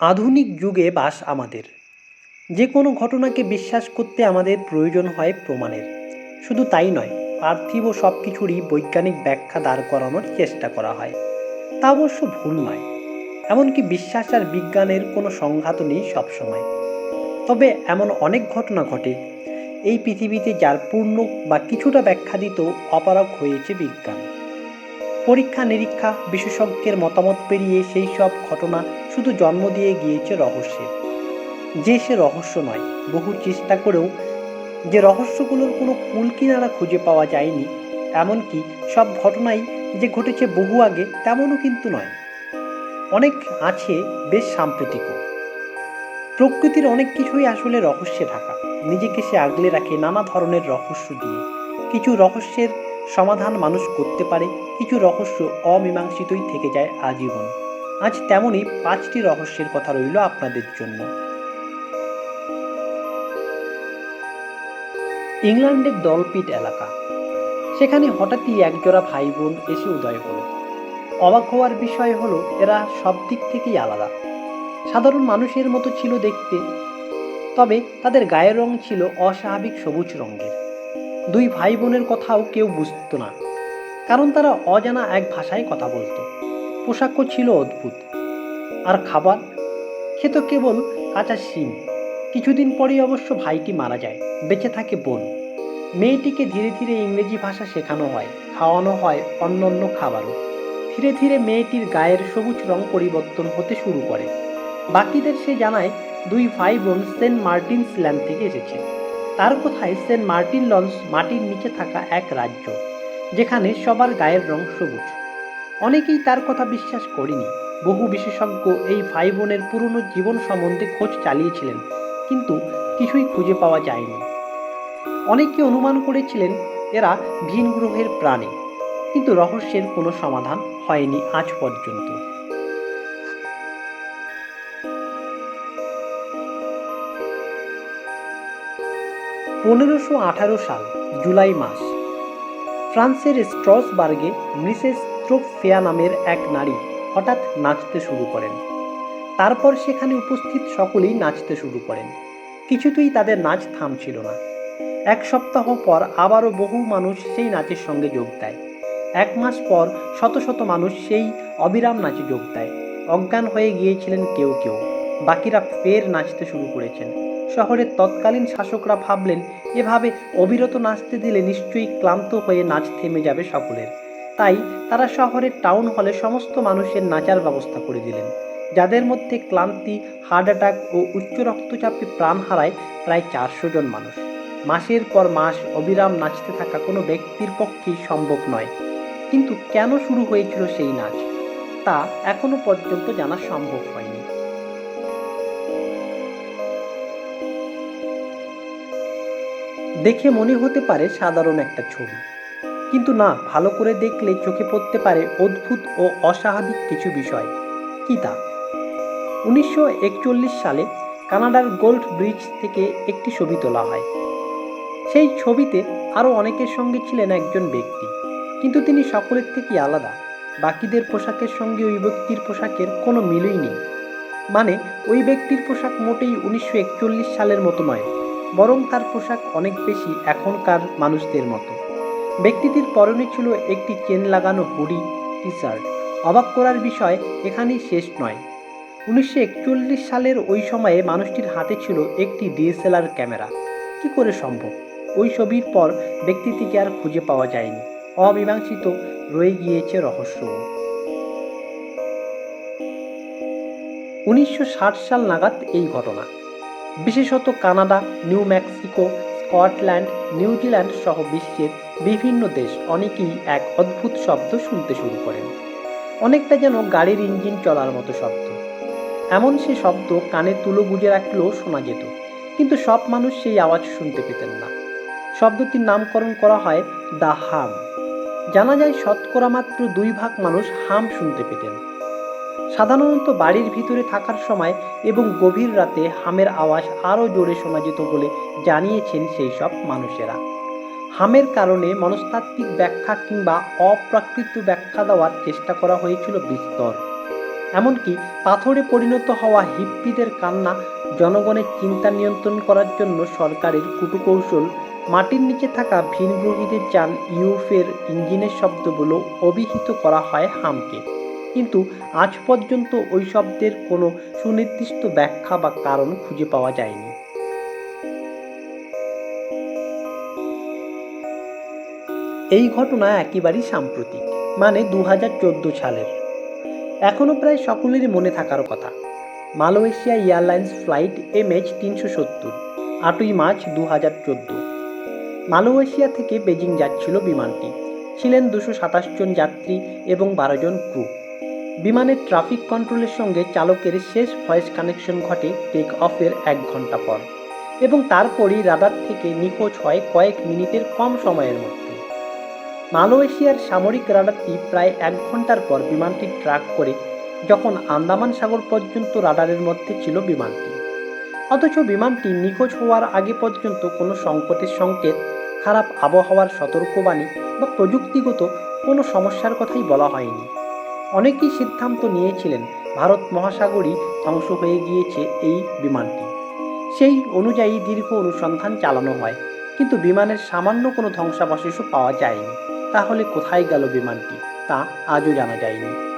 আধুনিক যুগে বাস আমাদের। যে কোনো ঘটনাকে বিশ্বাস করতে আমাদের প্রয়োজন হয় প্রমাণের। শুধু তাই নয়, পার্থিব সব কিছুরই বৈজ্ঞানিক ব্যাখ্যা দাঁড় করানোর চেষ্টা করা হয়। তা অবশ্য ভুল নয়, এমনকি বিশ্বাস আর বিজ্ঞানের কোনো সংঘাত নেই সবসময়। তবে এমন অনেক ঘটনা ঘটে, এই পৃথিবীতে যার পূর্ণ বা কিছুটা ব্যাখ্যা দিতেও অপারগ হয়েছে বিজ্ঞান। পরীক্ষা নিরীক্ষা বিশেষজ্ঞের মতামত পেরিয়ে সেই সব ঘটনা শুধু জন্ম দিয়ে গিয়েছে রহস্যের যে সে রহস্য নয়, বহু চেষ্টা করেও যে রহস্যগুলোর কোনো কুল কিনারা খুঁজে পাওয়া যায়নি, এমনকি সব ঘটনাই যে ঘটেছে বহু আগে, তেমনও কিন্তু নয়। অনেক আছে বেশ সাম্প্রতিকও। প্রকৃতির অনেক কিছুই আসলে রহস্যে ঢাকা। নিজেকে সে আগলে রাখে নানা ধরনের রহস্য দিয়ে। কিছু রহস্যের সমাধান মানুষ করতে পারে, কিছু রহস্য অমীমাংসিতই থেকে যায় আজীবন। আজ তেমনই পাঁচটি রহস্যের কথা রইল আপনাদের জন্য। ইংল্যান্ডের দলপিট এলাকা। সেখানে হঠাৎই একজোড়া ভাই বোন এসে উদয় হলো। অবাক হওয়ার বিষয় হলো, এরা সব দিক থেকেই আলাদা। সাধারণ মানুষের মতো ছিল দেখতে, তবে তাদের গায়ের রং ছিল অস্বাভাবিক সবুজ রঙের। দুই ভাই বোনের কথাও কেউ বুঝতো না, কারণ তারা অজানা এক ভাষায় কথা বলতো। পোশাকও ছিল অদ্ভুত। আর খাবার? খেত কেবল কাঁচা শিম কিছুদিন পরেই অবশ্য ভাইটি মারা যায়, বেঁচে থাকে বোন। মেয়েটিকে ধীরে ধীরে ইংরেজি ভাষা শেখানো হয়, খাওয়ানো হয় অন্য অন্য খাবারও। ধীরে ধীরে মেয়েটির গায়ের সবুজ রং পরিবর্তন হতে শুরু করে। বাকিদের সে জানায় দুই ভাই বোন সেন্ট মার্টিনস ল্যান্ড থেকে এসেছে। তার কথায় সেন্ট মার্টিন লঞ্চ মাটির নিচে থাকা এক রাজ্য, যেখানে সবার গায়ের রং সবুজ। অনেকেই তার কথা বিশ্বাস করেনি। বহু বিশেষজ্ঞ এই ভাই বোনের পুরনো জীবন সম্বন্ধে খোঁজ চালিয়েছিলেন, কিন্তু কিছুই খুঁজে পাওয়া যায়নি। অনেকে অনুমান করেছিলেন, এরা ভিন গ্রহের প্রাণী, কিন্তু রহস্যের কোনো সমাধান হয়নি আজ পর্যন্ত। পনেরোশো আঠারো সাল, জুলাই মাস, ফ্রান্সের স্ট্রসবার্গে মিসেস ত্রোফেয়া নামের এক নারী হঠাৎ নাচতে শুরু করেন। তারপর সেখানে উপস্থিত সকলেই নাচতে শুরু করেন। কিছুতেই তাদের নাচ থামছিল না। এক সপ্তাহ পর আবারও বহু মানুষ সেই নাচের সঙ্গে যোগ দেয়। এক মাস পর শত শত মানুষ সেই অবিরাম নাচে যোগ দেয়। অজ্ঞান হয়ে গিয়েছিলেন কেউ কেউ। বাকিরা ফের নাচতে শুরু করেছেন। শহরের তৎকালীন শাসকরা ভাবলেন, এভাবে অবিরত নাচতে দিলে নিশ্চয়ই ক্লান্ত হয়ে নাচ থেমে যাবে সকলের। তাই তারা শহরের টাউন হলে সমস্ত মানুষের নাচার ব্যবস্থা করে দিলেন, যাদের মধ্যে ক্লান্তি, হার্ট অ্যাটাক ও উচ্চ রক্তচাপে প্রাণ হারায় প্রায় চারশো জন মানুষ। মাসের পর মাস অবিরাম নাচতে থাকা কোনো ব্যক্তির পক্ষেই সম্ভব নয়। কিন্তু কেন শুরু হয়েছিল সেই নাচ, তা এখনও পর্যন্ত জানা সম্ভব হয়নি। দেখে মনে হতে পারে সাধারণ একটা ছবি। কিন্তু না, ভালো করে দেখলে চোখে পড়তে পারে অদ্ভুত ও অস্বাভাবিক কিছু বিষয়। কি তা? উনিশশো সালে কানাডার গোল্ড ব্রিজ থেকে একটি ছবি তোলা হয়। সেই ছবিতে আরও অনেকের সঙ্গে ছিলেন একজন ব্যক্তি, কিন্তু তিনি সকলের থেকে আলাদা। বাকিদের পোশাকের সঙ্গে ওই ব্যক্তির পোশাকের কোনো মিলই নেই। মানে ওই ব্যক্তির পোশাক মোটেই উনিশশো একচল্লিশ সালের মতো নয়, বরং তার পোশাক অনেক বেশি এখনকার মানুষদের মতো। ব্যক্তিটির পরনে ছিল একটি চেন লাগানো হুডি টি শার্ট অবাক করার বিষয় এখানেই শেষ নয়। উনিশশো সালের ওই সময়ে মানুষটির হাতে ছিল একটি ডিএসএলআর ক্যামেরা। কি করে সম্ভব? ওই ছবির পর ব্যক্তিটিকে আর খুঁজে পাওয়া যায়নি। অমীমাংসিত রয়ে গিয়েছে রহস্য। উনিশশো ষাট সাল নাগাদ এই ঘটনা। বিশেষত Canada, New Mexico Scotland, New Zealand সহ বিশ্বের বিভিন্ন দেশ অনেকেই এক অদ্ভুত শব্দ শুনতে শুরু করেন। অনেকটা যেন গাড়ির ইঞ্জিন চলার মতো শব্দ। এমন সে শব্দ কানে তুলো গুজে রাখলেও শোনা যেত, কিন্তু সব মানুষ সেই আওয়াজ শুনতে পেতেন না। শব্দটির নামকরণ করা হয় দ্য হাম। জানা যায় শতকরা মাত্র দুই ভাগ মানুষ হাম শুনতে পেতেন। সাধারণত বাড়ির ভিতরে থাকার সময় এবং গভীর রাতে হামের আওয়াজ আরও জোরে শোনা যেত বলে জানিয়েছেন সেই সব মানুষেরা। হামের কারণে মনস্তাত্ত্বিক ব্যাখ্যা কিংবা অপ্রাকৃত ব্যাখ্যা দেওয়ার চেষ্টা করা হয়েছিল বিস্তর। এমনকি পাথরে পরিণত হওয়া হিপ্পিদের কান্না জনগণের চিন্তা নিয়ন্ত্রণ করার জন্য সরকারের কুটুকৌশল, মাটির নিচে থাকা ভিনগ্রহীদের যান ইউফের ইঞ্জিনের শব্দগুলো অভিহিত করা হয় হামকে। কিন্তু আজ পর্যন্ত ওই শব্দের কোনো সুনির্দিষ্ট ব্যাখ্যা বা কারণ খুঁজে পাওয়া যায়নি। এই ঘটনা একেবারেই সাম্প্রতিক মানে দু হাজার চোদ্দ সালের। এখনও প্রায় সকলেরই মনে থাকার কথা। মালয়েশিয়া এয়ারলাইন্স ফ্লাইট এমএইচ তিনশো সত্তর, আটই মার্চ দু হাজার চোদ্দ। মালয়েশিয়া থেকে বেজিং যাচ্ছিল বিমানটি। ছিলেন দুশো সাতাশ জন যাত্রী এবং বারো জন ক্রু। বিমানের ট্রাফিক কন্ট্রোলের সঙ্গে চালকের শেষ ভয়েস কানেকশন ঘটে টেক অফের এক ঘণ্টা পর এবং তারপরই রাডার থেকে নিখোঁজ হয় কয়েক মিনিটের কম সময়ের মধ্যে। মালয়েশিয়ার সামরিক রাডারটি প্রায় এক ঘণ্টার পর বিমানটি ট্র্যাক করে যখন আন্দামান সাগর পর্যন্ত রাডারের মধ্যে ছিল বিমানটি। অথচ বিমানটি নিখোঁজ হওয়ার আগে পর্যন্ত কোনো সংকটের সংকেত, খারাপ আবহাওয়ার সতর্কবাণী বা প্রযুক্তিগত কোনো সমস্যার কথাই বলা হয়নি। অনেকেই সিদ্ধান্ত নিয়েছিলেন ভারত মহাসাগরই ধ্বংস হয়ে গিয়েছে এই বিমানটি। সেই অনুযায়ী দীর্ঘ অনুসন্ধান চালানো হয়, কিন্তু বিমানের সামান্য কোনো ধ্বংসাবশেষও পাওয়া যায়নি। তাহলে কোথায় গেল বিমানটি? তা আজও জানা যায়নি।